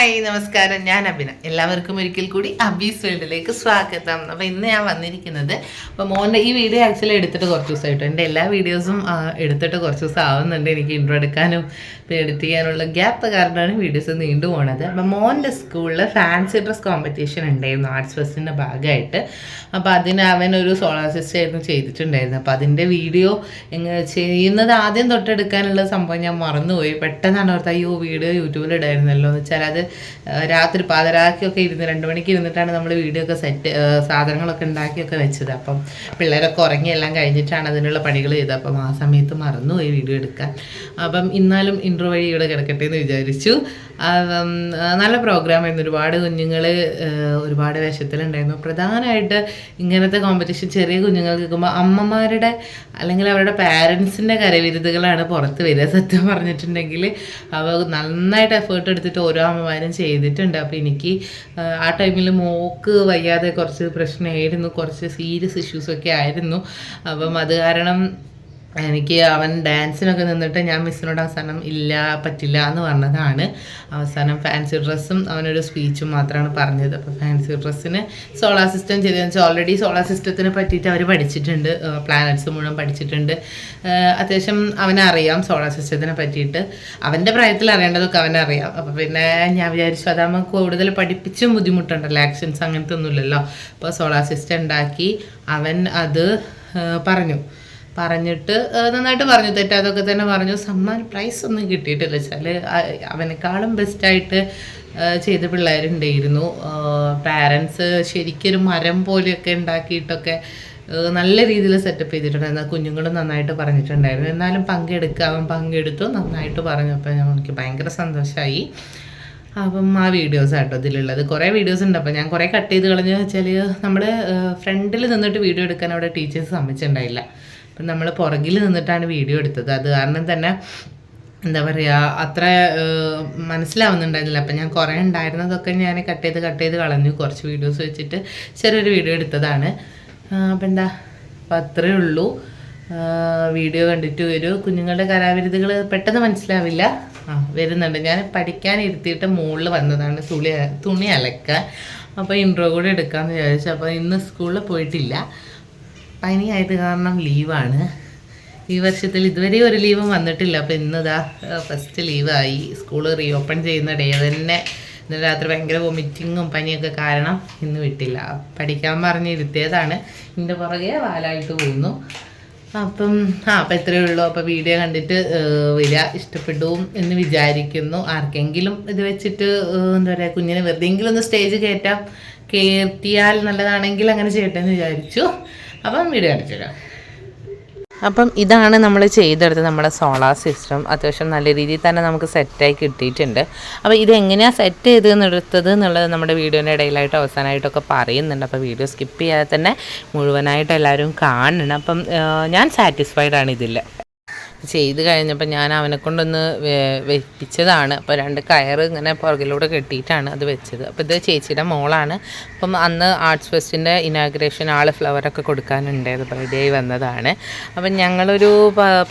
Hi നമസ്കാരം. ഞാൻ അഭിന എല്ലാവർക്കും ഒരിക്കൽ കൂടി അബീസ് വേൾഡിലേക്ക് സ്വാഗതം. അപ്പോൾ ഇന്ന് ഞാൻ വന്നിരിക്കുന്നത് അപ്പോൾ മോന്റെ ഈ വീഡിയോ ആക്ച്വലി എടുത്തിട്ട് കുറച്ച് ദിവസമായിട്ട്. എന്റെ എല്ലാ വീഡിയോസും എടുത്തിട്ട് കുറച്ച് ദിവസം ആവുന്നുണ്ട്. എനിക്ക് ഇൻട്രോ എടുക്കാനും എഡിറ്റ് ചെയ്യാനുള്ള ഗ്യാപ്പ് കാരണമാണ് വീഡിയോസ് നീണ്ടു പോണത്. അപ്പം മോന്റെ സ്കൂളിൽ ഫാൻസി ഡ്രസ് കോമ്പറ്റീഷൻ ഉണ്ടായിരുന്നു ആർട്സ് ഫെസ്റ്റിന്റെ ഭാഗമായിട്ട്. അപ്പോൾ അതിന് അവൻ ഒരു സോളാർ സിസ്റ്റം ആയിരുന്നു ചെയ്തിട്ടുണ്ടായിരുന്നു അപ്പോൾ അതിന്റെ വീഡിയോ ചെയ്യുന്നത് ആദ്യം തൊട്ടെടുക്കാനുള്ള സംഭവം ഞാൻ മറന്നുപോയി. പെട്ടെന്നാണ് ഓർത്ത് അയ്യോ വീഡിയോ യൂട്യൂബിൽ ഇടായിരുന്നല്ലോ എന്ന് വെച്ചാൽ അത് രാത്രി പാതിരാക്കിയൊക്കെ ഇരുന്ന് രണ്ട് മണിക്ക് ഇരുന്നിട്ടാണ് നമ്മൾ വീഡിയോ ഒക്കെ സെറ്റ് സാധനങ്ങളൊക്കെ ഉണ്ടാക്കിയൊക്കെ വെച്ചത്. അപ്പം പിള്ളേരൊക്കെ ഉറങ്ങി എല്ലാം കഴിഞ്ഞിട്ടാണ് അതിനുള്ള പണികൾ ചെയ്തത്. അപ്പം ആ സമയത്ത് മറന്നു മറന്നുപോയി വീഡിയോ എടുക്കാൻ. അപ്പം ഇന്നാലും ഇൻട്രോ വഴി ഇവിടെ കിടക്കട്ടെ എന്ന് വിചാരിച്ചു. നല്ല പ്രോഗ്രാം ആയിരുന്നു. ഒരുപാട് കുഞ്ഞുങ്ങൾ ഒരുപാട് വേഷത്തിലുണ്ടായിരുന്നു. പ്രധാനമായിട്ട് ഇങ്ങനത്തെ കോമ്പറ്റീഷൻ ചെറിയ കുഞ്ഞുങ്ങൾക്ക് നിൽക്കുമ്പോൾ അമ്മമാരുടെ അല്ലെങ്കിൽ അവരുടെ പാരൻസിന്റെ കരവിരുതുകളാണ് പുറത്ത് വരിക സത്യം പറഞ്ഞിട്ടുണ്ടെങ്കിൽ അവ നന്നായിട്ട് എഫേർട്ട് എടുത്തിട്ട് ഓരോ അമ്മമാരും ചെയ്തിട്ടുണ്ട്. അപ്പോൾ എനിക്ക് ആ ടൈമിൽ മോക്ക് വയ്യാതെ കുറച്ച് പ്രശ്നമായിരുന്നു. കുറച്ച് സീരിയസ് ഇഷ്യൂസൊക്കെ ആയിരുന്നു. അപ്പം അത് കാരണം എനിക്ക് അവൻ ഡാൻസിനൊക്കെ നിന്നിട്ട് ഞാൻ മിസ്സിനോട് അവസാനം ഇല്ല പറ്റില്ല എന്ന് പറഞ്ഞതാണ്. അവസാനം ഫാൻസി ഡ്രസ്സും അവനൊരു സ്പീച്ചും മാത്രമാണ് പറഞ്ഞത്. അപ്പോൾ ഫാൻസി ഡ്രസ്സിന് സോളാർ സിസ്റ്റം ചെയ്തതെന്ന് വെച്ചാൽ ഓൾറെഡി സോളാർ സിസ്റ്റത്തിനെ പറ്റിയിട്ട് അവർ പഠിച്ചിട്ടുണ്ട്. പ്ലാനറ്റ്സ് മുഴുവൻ പഠിച്ചിട്ടുണ്ട്. അത്യാവശ്യം അവനറിയാം സോളാർ സിസ്റ്റത്തിനെ പറ്റിയിട്ട്. അവന്റെ പ്രായത്തിൽ അറിയേണ്ടതൊക്കെ അവനറിയാം. അപ്പോൾ പിന്നെ ഞാൻ വിചാരിച്ചു അതാകുമ്പോൾ കൂടുതൽ പഠിപ്പിച്ചും ബുദ്ധിമുട്ടുണ്ടല്ലോ. ആക്ഷൻസ് അങ്ങനത്തെ ഒന്നുമില്ലല്ലോ അപ്പോൾ സോളാർ സിസ്റ്റം ഉണ്ടാക്കി അവൻ അത് പറഞ്ഞു. പറഞ്ഞിട്ട് നന്നായിട്ട് പറഞ്ഞു തെറ്റാതൊക്കെ തന്നെ പറഞ്ഞു. സമ്മാൻ പ്രൈസ് ഒന്നും കിട്ടിയിട്ടില്ല. വെച്ചാൽ അവനേക്കാളും ബെസ്റ്റായിട്ട് ചെയ്ത പിള്ളേരുണ്ടായിരുന്നു. പാരൻസ് ശരിക്കൊരു മരം പോലെയൊക്കെ ഉണ്ടാക്കിയിട്ടൊക്കെ നല്ല രീതിയിൽ സെറ്റപ്പ് ചെയ്തിട്ടുണ്ടായിരുന്നു. കുഞ്ഞുങ്ങളും നന്നായിട്ട് പറഞ്ഞിട്ടുണ്ടായിരുന്നു. എന്നാലും പങ്കെടുക്കുക അവൻ പങ്കെടുത്തു നന്നായിട്ട് പറഞ്ഞു. അപ്പോൾ എനിക്ക് ഭയങ്കര സന്തോഷമായി അപ്പം ആ വീഡിയോസ് ആട്ടോ ഇതിലുള്ളത്. കുറേ വീഡിയോസ് ഉണ്ട്. അപ്പം ഞാൻ കുറേ കട്ട് ചെയ്ത് കളഞ്ഞു. വെച്ചാൽ നമ്മൾ ഫ്രണ്ടിൽ നിന്നിട്ട് വീഡിയോ എടുക്കാൻ അവിടെ ടീച്ചേഴ്സ് സമ്മതിച്ചിട്ടുണ്ടായില്ല. അപ്പം നമ്മൾ പുറകിൽ നിന്നിട്ടാണ് വീഡിയോ എടുത്തത്. അത് കാരണം തന്നെ എന്താ പറയുക അത്ര മനസ്സിലാവുന്നുണ്ടായിരുന്നില്ല. അപ്പം ഞാൻ കുറേ ഉണ്ടായിരുന്നതൊക്കെ ഞാൻ കട്ട് ചെയ്ത് കട്ട് ചെയ്ത് കളഞ്ഞു. കുറച്ച് വീഡിയോസ് വെച്ചിട്ട് ചെറിയൊരു വീഡിയോ എടുത്തതാണ്. അപ്പം എന്താ അപ്പം അത്രയേ ഉള്ളൂ. വീഡിയോ കണ്ടിട്ട് വരൂ കുഞ്ഞുങ്ങളുടെ കലാവിരുതുകൾ പെട്ടെന്ന് മനസ്സിലാവില്ല. ആ വരുന്നുണ്ട്. ഞാൻ പഠിക്കാൻ ഇരുത്തിയിട്ട് മുകളിൽ വന്നതാണ് തുണി തുണി അലക്കാൻ. അപ്പോൾ ഇൻട്രോ കൂടെ എടുക്കാമെന്ന് വിചാരിച്ചു. അപ്പോൾ ഇന്ന് സ്കൂളിൽ പോയിട്ടില്ല. പനിയായത് കാരണം ലീവാണ്. ഈ വർഷത്തിൽ ഇതുവരെ ഒരു ലീവും വന്നിട്ടില്ല. അപ്പോൾ ഇന്നിതാ ഫസ്റ്റ് ലീവായി. സ്കൂൾ റീഓപ്പൺ ചെയ്യുന്ന ഡേ തന്നെ. ഇന്നലെ രാത്രി ഭയങ്കര വൊമിറ്റിങ്ങും പനിയൊക്കെ കാരണം ഇന്ന് വിട്ടില്ല. പഠിക്കാൻ പറഞ്ഞിരുത്തിയതാണ് ഇതിന്റെ പുറകെ വാലായിട്ട് പോകുന്നു. അപ്പം ആ അപ്പം ഇത്രയേ ഉള്ളൂ. അപ്പോൾ വീഡിയോ കണ്ടിട്ട് വരിക ഇഷ്ടപ്പെട്ടു എന്ന് വിചാരിക്കുന്നു. ആർക്കെങ്കിലും ഇത് വെച്ചിട്ട് എന്താ പറയുക കുഞ്ഞിനെ വെറുതെങ്കിലും ഒന്ന് സ്റ്റേജ് കയറ്റാം. കയറ്റിയാൽ നല്ലതാണെങ്കിൽ അങ്ങനെ ചെയ്യട്ടെ എന്ന് വിചാരിച്ചു. അപ്പം വീഡിയോ കാണിച്ചു തരാം. അപ്പം ഇതാണ് നമ്മൾ ചെയ്തെടുത്തത് നമ്മുടെ സോളാർ സിസ്റ്റം. അത്യാവശ്യം നല്ല രീതിയിൽ തന്നെ നമുക്ക് സെറ്റായി കിട്ടിയിട്ടുണ്ട്. അപ്പോൾ ഇത് എങ്ങനെയാണ് സെറ്റ് ചെയ്ത് നിർത്തത് എന്നുള്ളത് നമ്മുടെ വീഡിയോന്റെ ഇടയിലായിട്ട് അവസാനമായിട്ടൊക്കെ പറയുന്നുണ്ട്. അപ്പോൾ വീഡിയോ സ്കിപ്പ് ചെയ്യാതെ തന്നെ മുഴുവനായിട്ട് എല്ലാവരും കാണണം. അപ്പം ഞാൻ സാറ്റിസ്ഫൈഡ് ആണ് ഇതിൽ ചെയ്ത് കഴിഞ്ഞപ്പോൾ ഞാൻ അവനെ കൊണ്ടൊന്ന് വെപ്പിച്ചതാണ്. അപ്പോൾ രണ്ട് കയർ ഇങ്ങനെ പുറകിലൂടെ കെട്ടിയിട്ടാണ് അത് വെച്ചത്. അപ്പോൾ ഇത് ചേച്ചിയുടെ മോളാണ്. അപ്പം അന്ന് ആർട്സ് ഫെസ്റ്റിന്റെ ഇനാഗ്രേഷൻ ആൾ ഫ്ലവറൊക്കെ കൊടുക്കാനുണ്ടായത് ബർത്ത്ഡേ വന്നതാണ്. അപ്പം ഞങ്ങളൊരു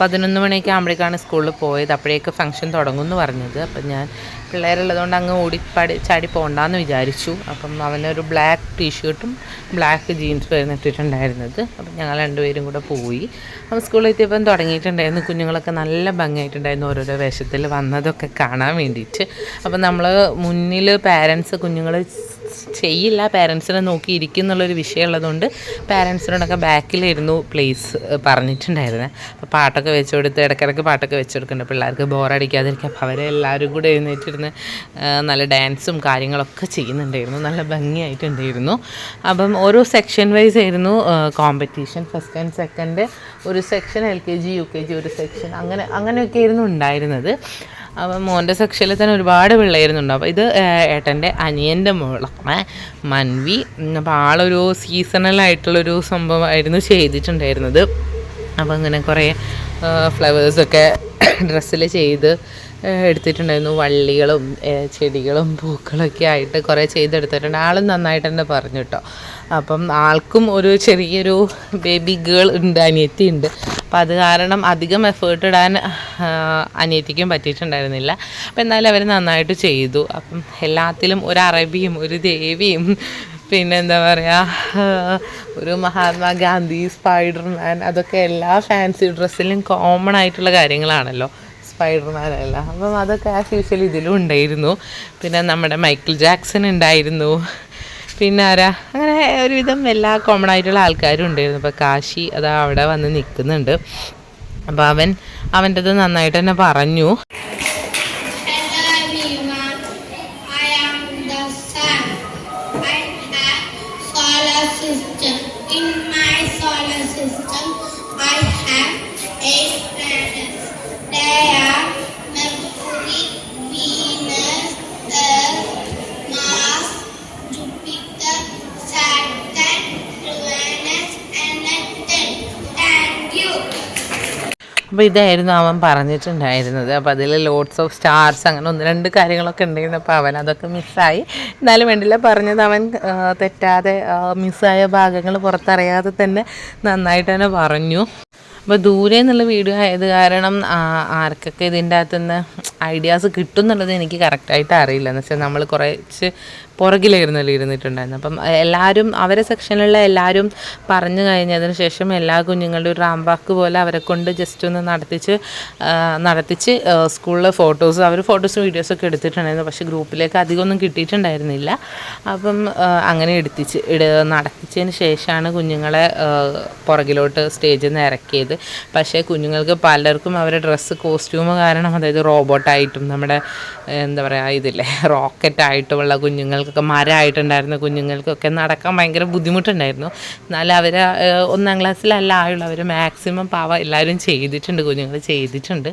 പതിനൊന്ന് മണിയൊക്കെ ആകുമ്പോഴേക്കാണ് സ്കൂളിൽ പോയത്. അപ്പോഴേക്ക് ഫംഗ്ഷൻ തുടങ്ങുമെന്ന് പറഞ്ഞത്. അപ്പം ഞാൻ പിള്ളേരുള്ളതുകൊണ്ട് അങ്ങ് ഓടിപ്പാടി ചാടി പോകണ്ടെന്ന് വിചാരിച്ചു. അപ്പം അവനൊരു ബ്ലാക്ക് ടീഷർട്ടും ബ്ലാക്ക് ജീൻസും ആയിരുന്നു ഇട്ടിട്ടുണ്ടായിരുന്നത്. അപ്പം ഞങ്ങൾ രണ്ടുപേരും കൂടെ പോയി. അപ്പം സ്കൂളിൽ എത്തിയപ്പം തുടങ്ങിയിട്ടുണ്ടായിരുന്നു. കുഞ്ഞുങ്ങളൊക്കെ നല്ല ഭംഗിയായിട്ടുണ്ടായിരുന്നു ഓരോരോ വേഷത്തിൽ വന്നതൊക്കെ കാണാൻ വേണ്ടിയിട്ട്. അപ്പം നമ്മൾ മുന്നിൽ പാരൻസ് കുഞ്ഞുങ്ങൾ ചെയ്യില്ല. പാരൻസിനെ നോക്കി ഇരിക്കുന്നുള്ളൊരു വിഷയം ഉള്ളതുകൊണ്ട് പാരൻസിനോടൊക്കെ ബാക്കിലായിരുന്നു പ്ലേസ് പറഞ്ഞിട്ടുണ്ടായിരുന്നത് അപ്പോൾ പാട്ടൊക്കെ വെച്ച് കൊടുത്ത് ഇടയ്ക്കിടയ്ക്ക് പാട്ടൊക്കെ വെച്ച് കൊടുക്കുന്നുണ്ട് പിള്ളേർക്ക് ബോറടിക്കാതിരിക്കുക അപ്പോൾ അവരെ എല്ലാവരും കൂടെ എഴുന്നേറ്റിരുന്ന് നല്ല ഡാൻസും കാര്യങ്ങളൊക്കെ ചെയ്യുന്നുണ്ടായിരുന്നു. നല്ല ഭംഗിയായിട്ടുണ്ടായിരുന്നു. അപ്പം ഓരോ സെക്ഷൻ വൈസ് ആയിരുന്നു കോമ്പറ്റീഷൻ ഫസ്റ്റ് ആൻഡ് സെക്കൻഡ് ഒരു section L K G U K G ഒരു സെക്ഷൻ അങ്ങനെ അങ്ങനെയൊക്കെ ആയിരുന്നു ഉണ്ടായിരുന്നത്. അപ്പം മോന്റെ സെക്ഷനിൽ തന്നെ ഒരുപാട് പിള്ളേരുന്നുണ്ട്. അപ്പോൾ ഇത് ഏട്ടന്റെ അനിയന്റെ മോളാണ് മൻവി. അപ്പോൾ ആളൊരു സീസണലായിട്ടുള്ളൊരു സംഭവമായിരുന്നു ചെയ്തിട്ടുണ്ടായിരുന്നത്. അപ്പോൾ അങ്ങനെ കുറേ ഫ്ലവേഴ്സൊക്കെ ഡ്രസ്സിൽ ചെയ്ത് എടുത്തിട്ടുണ്ടായിരുന്നു. വള്ളികളും ചെടികളും പൂക്കളൊക്കെ ആയിട്ട് കുറേ ചെയ്തെടുത്തിട്ടുണ്ട്. ആളും നന്നായിട്ട് തന്നെ പറഞ്ഞു കേട്ടോ. അപ്പം ആൾക്കും ഒരു ചെറിയൊരു ബേബി ഗേൾ ഉണ്ട് അനിയത്തി ഉണ്ട് അപ്പോൾ അത് കാരണം അധികം എഫേർട്ട് ഇടാൻ അനിയത്തിക്കും പറ്റിയിട്ടുണ്ടായിരുന്നില്ല. അപ്പോൾ എന്നാലും അവർ നന്നായിട്ട് ചെയ്തു. അപ്പം എല്ലാത്തിലും ഒരു അറബിയും ഒരു ദേവിയും പിന്നെ എന്താ പറയുക ഒരു മഹാത്മാഗാന്ധി സ്പൈഡർമാൻ അതൊക്കെ എല്ലാ ഫാൻസി ഡ്രസ്സിലും കോമൺ ആയിട്ടുള്ള കാര്യങ്ങളാണല്ലോ. സ്പൈഡർമാൻ അല്ല. അപ്പം അതൊക്കെ ആസ് യൂഷ്വൽ ഇതിലും ഉണ്ടായിരുന്നു. പിന്നെ നമ്മുടെ മൈക്കിൾ ജാക്സൺ ഉണ്ടായിരുന്നു. പിന്നെ ആരാ? അങ്ങനെ ഒരുവിധം എല്ലാ കോമൺ ആയിട്ടുള്ള ആൾക്കാരും ഉണ്ടായിരുന്നു. ഇപ്പോൾ കാശി അതാ അവിടെ വന്ന് നിൽക്കുന്നുണ്ട്. അപ്പോൾ അവൻ അവന്റെത് നന്നായിട്ട് തന്നെ പറഞ്ഞു. അപ്പോൾ ഇതായിരുന്നു അവൻ പറഞ്ഞിട്ടുണ്ടായിരുന്നത്. അപ്പോൾ അതിൽ ലോഡ്സ് ഓഫ് സ്റ്റാർസ് അങ്ങനെ ഒന്ന് രണ്ട് കാര്യങ്ങളൊക്കെ ഉണ്ടായിരുന്നു. അപ്പോൾ അവൻ അതൊക്കെ മിസ്സായി എന്നാലും വേണ്ടില്ല പറഞ്ഞത് അവൻ തെറ്റാതെ മിസ്സായ ഭാഗങ്ങൾ പുറത്തറിയാതെ തന്നെ നന്നായിട്ട് തന്നെ പറഞ്ഞു. അപ്പോൾ ദൂരെ നിന്നുള്ള വീഡിയോ ആയത് കാരണം ആർക്കൊക്കെ ഇതിന്റെ അകത്തുനിന്ന് ഐഡിയാസ് കിട്ടും എന്നുള്ളത് എനിക്ക് കറക്റ്റായിട്ട് അറിയില്ല. എന്ന് വെച്ചാൽ നമ്മൾ കുറച്ച് പുറകിലായിരുന്നല്ലോ ഇരുന്നിട്ടുണ്ടായിരുന്നു. അപ്പം എല്ലാവരും അവരെ സെക്ഷനിലുള്ള എല്ലാവരും പറഞ്ഞു കഴിഞ്ഞതിന് ശേഷം എല്ലാ കുഞ്ഞുങ്ങളുടെ ഒരു റാംബാക്ക് പോലെ അവരെ കൊണ്ട് ജസ്റ്റ് ഒന്ന് നടത്തിച്ച് നടത്തിച്ച് സ്കൂളിലെ ഫോട്ടോസ് അവർ ഫോട്ടോസും വീഡിയോസൊക്കെ എടുത്തിട്ടുണ്ടായിരുന്നു. പക്ഷേ ഗ്രൂപ്പിലേക്ക് അധികമൊന്നും കിട്ടിയിട്ടുണ്ടായിരുന്നില്ല. അപ്പം അങ്ങനെ എടുത്തിച്ച് ഇട നടത്തിച്ചതിന് ശേഷമാണ് കുഞ്ഞുങ്ങളെ പുറകിലോട്ട് സ്റ്റേജിൽ നിന്ന് ഇറക്കിയത്. പക്ഷേ കുഞ്ഞുങ്ങൾക്ക് പലർക്കും അവരുടെ ഡ്രസ്സ് കോസ്റ്റ്യൂം കാരണം അതായത് റോബോട്ടായിട്ടും നമ്മുടെ എന്താ പറയുക ഇതില്ലേ റോക്കറ്റായിട്ടുമുള്ള കുഞ്ഞുങ്ങൾക്കൊക്കെ മരമായിട്ടുണ്ടായിരുന്നു കുഞ്ഞുങ്ങൾക്കൊക്കെ നടക്കാൻ ഭയങ്കര ബുദ്ധിമുട്ടുണ്ടായിരുന്നു. എന്നാലും അവർ ഒന്നാം ക്ലാസ്സിലല്ല ആയുള്ളവർ മാക്സിമം പാവ എല്ലാവരും ചെയ്തിട്ടുണ്ട് കുഞ്ഞുങ്ങൾ ചെയ്തിട്ടുണ്ട്.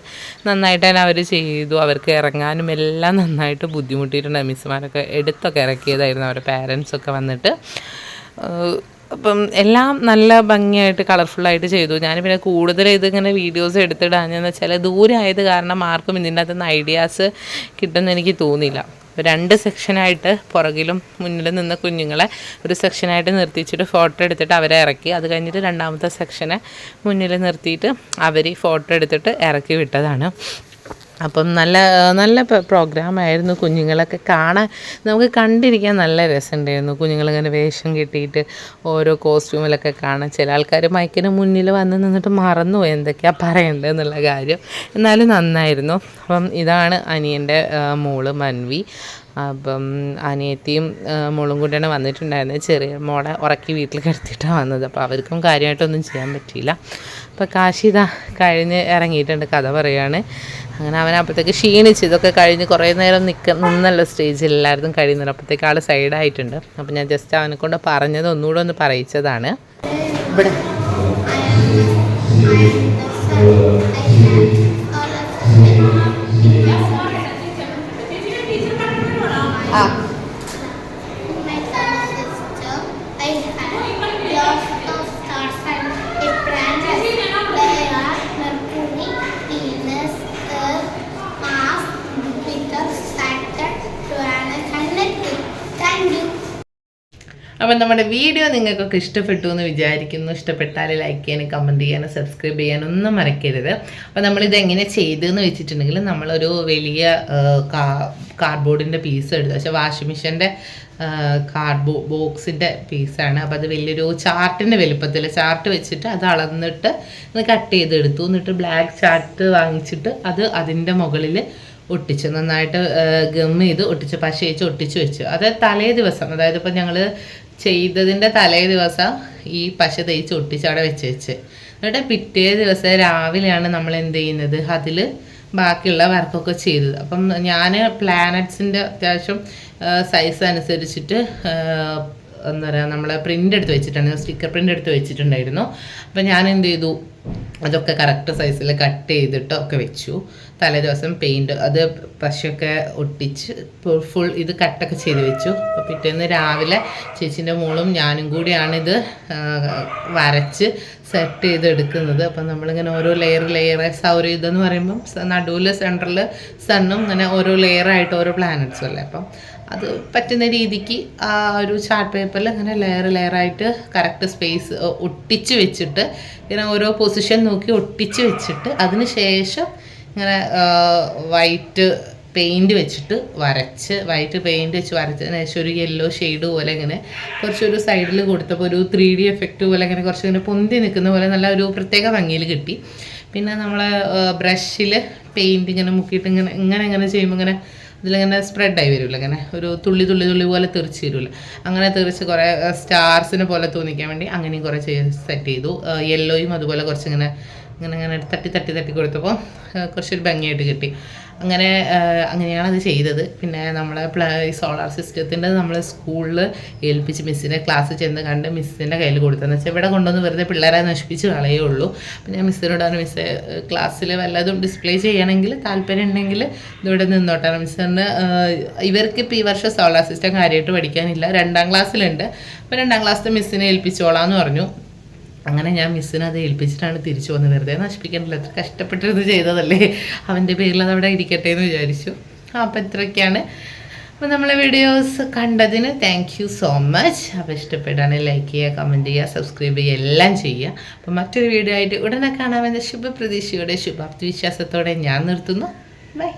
നന്നായിട്ട് തന്നെ അവർ ചെയ്തു അവർക്ക് ഇറങ്ങാനും എല്ലാം നന്നായിട്ട് ബുദ്ധിമുട്ടിയിട്ടുണ്ട്. മിസ്സുമാരൊക്കെ എടുത്തൊക്കെ ഇറക്കിയതായിരുന്നു അവരുടെ പാരൻസൊക്കെ വന്നിട്ട്. അപ്പം എല്ലാം നല്ല ഭംഗിയായിട്ട് കളർഫുള്ളായിട്ട് ചെയ്തു. ഞാൻ പിന്നെ കൂടുതൽ ഇതിങ്ങനെ വീഡിയോസ് എടുത്തിടാഞ്ഞെന്ന് വെച്ചാൽ ദൂരെ ആയത് കാരണം ആർക്കും ഇതിന്റെ അകത്തുനിന്ന് ഐഡിയാസ് കിട്ടുമെന്ന് എനിക്ക് തോന്നിയില്ല. രണ്ട് സെക്ഷനായിട്ട് പുറകിലും മുന്നിലും നിന്ന കുഞ്ഞുങ്ങളെ ഒരു സെക്ഷനായിട്ട് നിർത്തിച്ചിട്ട് ഫോട്ടോ എടുത്തിട്ട് അവരെ ഇറക്കി. അത് കഴിഞ്ഞിട്ട് രണ്ടാമത്തെ സെക്ഷനെ മുന്നിൽ നിർത്തിയിട്ട് അവർ ഫോട്ടോ എടുത്തിട്ട് ഇറക്കി വിട്ടതാണ്. അപ്പം നല്ല നല്ല പ്രോഗ്രാമായിരുന്നു കുഞ്ഞുങ്ങളൊക്കെ കാണാൻ നമുക്ക് കണ്ടിരിക്കാൻ നല്ല രസമുണ്ടായിരുന്നു. കുഞ്ഞുങ്ങളിങ്ങനെ വേഷം കെട്ടിയിട്ട് ഓരോ കോസ്റ്റ്യൂമിലൊക്കെ കാണാൻ. ചില ആൾക്കാർ മൈക്കിന് മുന്നിൽ വന്ന് നിന്നിട്ട് മറന്നുപോയി എന്തൊക്കെയാണ് പറയേണ്ടത് എന്നുള്ള കാര്യം. എന്നാലും നന്നായിരുന്നു. അപ്പം ഇതാണ് അനിയന്റെ മോൾ മൻവി. അപ്പം അനിയത്തിയും മോളും കൂടിയാണ് വന്നിട്ടുണ്ടായിരുന്നത്. ചെറിയ മോളെ ഉറക്കി വീട്ടിൽ കിടത്തിയിട്ടാണ് വന്നത്. അപ്പോൾ അവർക്കും കാര്യമായിട്ടൊന്നും ചെയ്യാൻ പറ്റിയില്ല. അപ്പോൾ കാശി ഇതാ കഴിഞ്ഞ് ഇറങ്ങിയിട്ടുണ്ട്. കഥ പറയാണ് അങ്ങനെ അവൻ അപ്പോഴത്തേക്ക് ക്ഷീണിച്ച് ഇതൊക്കെ കഴിഞ്ഞ് കുറേ നേരം നിൽക്ക നിന്നല്ലോ സ്റ്റേജിൽ എല്ലാവരും കഴിയുന്നുണ്ട് അപ്പോഴത്തേക്ക് ആൾ സൈഡായിട്ടുണ്ട് അപ്പം ഞാൻ ജസ്റ്റ് അവനെ കൊണ്ട് പറഞ്ഞത് ഒന്നുകൂടെ ഒന്ന് പറയിച്ചതാണ്. ഇവിടെ. അപ്പം നമ്മുടെ വീഡിയോ നിങ്ങൾക്കൊക്കെ ഇഷ്ടപ്പെട്ടു എന്ന് വിചാരിക്കുന്നു. ഇഷ്ടപ്പെട്ടാൽ ലൈക്ക് ചെയ്യാനും കമന്റ് ചെയ്യാനും സബ്സ്ക്രൈബ് ചെയ്യാനും ഒന്നും മറക്കരുത്. അപ്പോൾ നമ്മളിത് എങ്ങനെ ചെയ്തതെന്ന് വെച്ചിട്ടുണ്ടെങ്കിൽ നമ്മളൊരു വലിയ കാർഡ്ബോർഡിന്റെ പീസ് എടുത്തു. പക്ഷേ വാഷിംഗ് മെഷീന്റെ കാർഡ്ബോ ബോക്സിന്റെ പീസാണ് അപ്പോൾ അത് വലിയൊരു ചാർട്ടിന്റെ വലുപ്പത്തിൽ ചാർട്ട് വെച്ചിട്ട് അത് അളന്നിട്ട് കട്ട് ചെയ്തെടുത്തു. എന്നിട്ട് ബ്ലാക്ക് ചാർട്ട് വാങ്ങിച്ചിട്ട് അത് അതിന്റെ മുകളിൽ ഒട്ടിച്ച്. നന്നായിട്ട് ഗം ചെയ്ത് ഒട്ടിച്ച്. പശ ഒട്ടിച്ച് വെച്ചു. അത് തലേ ദിവസം അതായത് ഇപ്പം ഞങ്ങൾ ചെയ്തതിന്റെ തലേ ദിവസം ഈ പശ തേച്ച് ഒട്ടിച്ച് അവിടെ വെച്ച് വെച്ച്. എന്നിട്ട് പിറ്റേ ദിവസം രാവിലെയാണ് നമ്മൾ എന്ത് ചെയ്യുന്നത്? അതിൽ ബാക്കിയുള്ള വർക്കൊക്കെ ചെയ്തത്. അപ്പം ഞാൻ പ്ലാനറ്റ്സിന്റെ അത്യാവശ്യം സൈസ് അനുസരിച്ചിട്ട് എന്താ പറയുക നമ്മൾ പ്രിന്റ് എടുത്ത് വെച്ചിട്ടുണ്ടായിരുന്നു സ്റ്റിക്കർ പ്രിന്റ് എടുത്ത് വെച്ചിട്ടുണ്ടായിരുന്നു. അപ്പം ഞാൻ എന്ത് ചെയ്തു? അതൊക്കെ കറക്റ്റ് സൈസിൽ കട്ട് ചെയ്തിട്ട് ഒക്കെ വെച്ചു. തലേ ദിവസം പെയിന്റ് അത് പശയൊക്കെ ഒട്ടിച്ച് ഫുൾ ഇത് കട്ടൊക്കെ ചെയ്ത് വെച്ചു. അപ്പോൾ പിറ്റേന്ന് രാവിലെ ചേച്ചീന്റെ മോളും ഞാനും കൂടിയാണിത് വരച്ച് സെറ്റ് ചെയ്ത് എടുക്കുന്നത് അപ്പം നമ്മളിങ്ങനെ ഓരോ ലെയർ ലെയർ സൗര ഇതെന്ന് പറയുമ്പം നടുവിൽ സെന്ററിൽ സണ്ണും ഇങ്ങനെ ഓരോ ലെയറായിട്ട് ഓരോ പ്ലാനറ്റ്സും അല്ലേ? അപ്പം അത് പറ്റുന്ന രീതിക്ക് ആ ഒരു ചാർട്ട് പേപ്പറിൽ അങ്ങനെ ലെയർ ലെയറായിട്ട് കറക്റ്റ് സ്പേസ് ഒട്ടിച്ച് വെച്ചിട്ട് ഇങ്ങനെ ഓരോ പൊസിഷൻ നോക്കി ഒട്ടിച്ച് വെച്ചിട്ട് അതിന് ശേഷം ഇങ്ങനെ വൈറ്റ് പെയിന്റ് വെച്ചിട്ട് വരച്ച് വൈറ്റ് പെയിന്റ് വെച്ച് വരച്ചതിന് ശേഷം ഒരു യെല്ലോ ഷെയ്ഡ് പോലെ ഇങ്ങനെ കുറച്ചൊരു സൈഡിൽ കൊടുത്തപ്പോൾ ഒരു ത്രീ ഡി എഫക്റ്റ് പോലെ ഇങ്ങനെ കുറച്ച് ഇങ്ങനെ പൊന്തി നിൽക്കുന്ന പോലെ നല്ല ഒരു പ്രത്യേക ഭംഗിയിൽ കിട്ടി. പിന്നെ നമ്മൾ ബ്രഷിൽ പെയിന്റ് ഇങ്ങനെ മുക്കിയിട്ട് ഇങ്ങനെ ഇങ്ങനെ ഇങ്ങനെ ചെയ്യുമ്പോൾ ഇങ്ങനെ ഇതിലിങ്ങനെ സ്പ്രെഡായി വരുമല്ലോ ഇങ്ങനെ ഒരു തുള്ളി തുള്ളി തുള്ളി പോലെ തെറിച്ച് വരില്ല അങ്ങനെ തെറിച്ച് കുറേ സ്റ്റാർസിനെ പോലെ തോന്നിക്കാൻ വേണ്ടി അങ്ങനെയും കുറേ സെറ്റ് ചെയ്തു. യെല്ലോയും അതുപോലെ കുറച്ചിങ്ങനെ ഇങ്ങനെ അങ്ങനെ തട്ടി തട്ടി തട്ടി കൊടുത്തപ്പോൾ കുറച്ചൊരു ഭംഗിയായിട്ട് കിട്ടി. അങ്ങനെ അങ്ങനെയാണ് അത് ചെയ്തത്. പിന്നെ നമ്മളെ ഈ സോളാർ സിസ്റ്റത്തിന്റെ നമ്മൾ സ്കൂളിൽ ഏൽപ്പിച്ച് മിസ്സിനെ ക്ലാസ് ചെന്ന് കണ്ട് മിസ്സിന്റെ കയ്യിൽ കൊടുത്തതെന്ന് വെച്ചാൽ ഇവിടെ കൊണ്ടുവന്ന് വെറുതെ പിള്ളേരെ നശിപ്പിച്ച് കളയേ ഉള്ളൂ. പിന്നെ മിസ്സിനോട് പറഞ്ഞു മിസ്സ് ക്ലാസ്സിൽ വല്ലതും ഡിസ്പ്ലേ ചെയ്യണമെങ്കിൽ താല്പര്യം ഉണ്ടെങ്കിൽ ഇതിവിടെ നിന്നോട്ടാണ് മിസ്സിന് ഇവർക്ക് ഇപ്പോൾ ഈ വർഷം സോളാർ സിസ്റ്റം കാര്യമായിട്ട് പഠിക്കാനില്ല. രണ്ടാം ക്ലാസ്സിലുണ്ട്. അപ്പോൾ രണ്ടാം ക്ലാസ്സിൽ മിസ്സിനെ ഏൽപ്പിച്ചോളാം എന്ന് പറഞ്ഞു. അങ്ങനെ ഞാൻ മിസ്സിനെ അത് ഏൽപ്പിച്ചിട്ടാണ് തിരിച്ചു വന്നത്. വെറുതെ നശിപ്പിക്കണ്ടല്ലോ. എത്ര കഷ്ടപ്പെട്ടിരുന്ന് ചെയ്തതല്ലേ? അവന്റെ പേരിൽ അത് അവിടെ ഇരിക്കട്ടെ എന്ന് വിചാരിച്ചു. അപ്പം ഇത്രയൊക്കെയാണ്. അപ്പോൾ നമ്മളെ വീഡിയോസ് കണ്ടതിന് താങ്ക് യു സോ മച്ച് അപ്പോൾ ഇഷ്ടപ്പെട്ടാണെങ്കിൽ ലൈക്ക് ചെയ്യുക കമന്റ് ചെയ്യുക സബ്സ്ക്രൈബ് ചെയ്യുക എല്ലാം ചെയ്യുക. അപ്പോൾ മറ്റൊരു വീഡിയോ ആയിട്ട് ഉടനെ കാണാമെന്ന ശുഭപ്രതീക്ഷയോടെ ശുഭാപ്തി വിശ്വാസത്തോടെ ഞാൻ നിർത്തുന്നു. ബൈ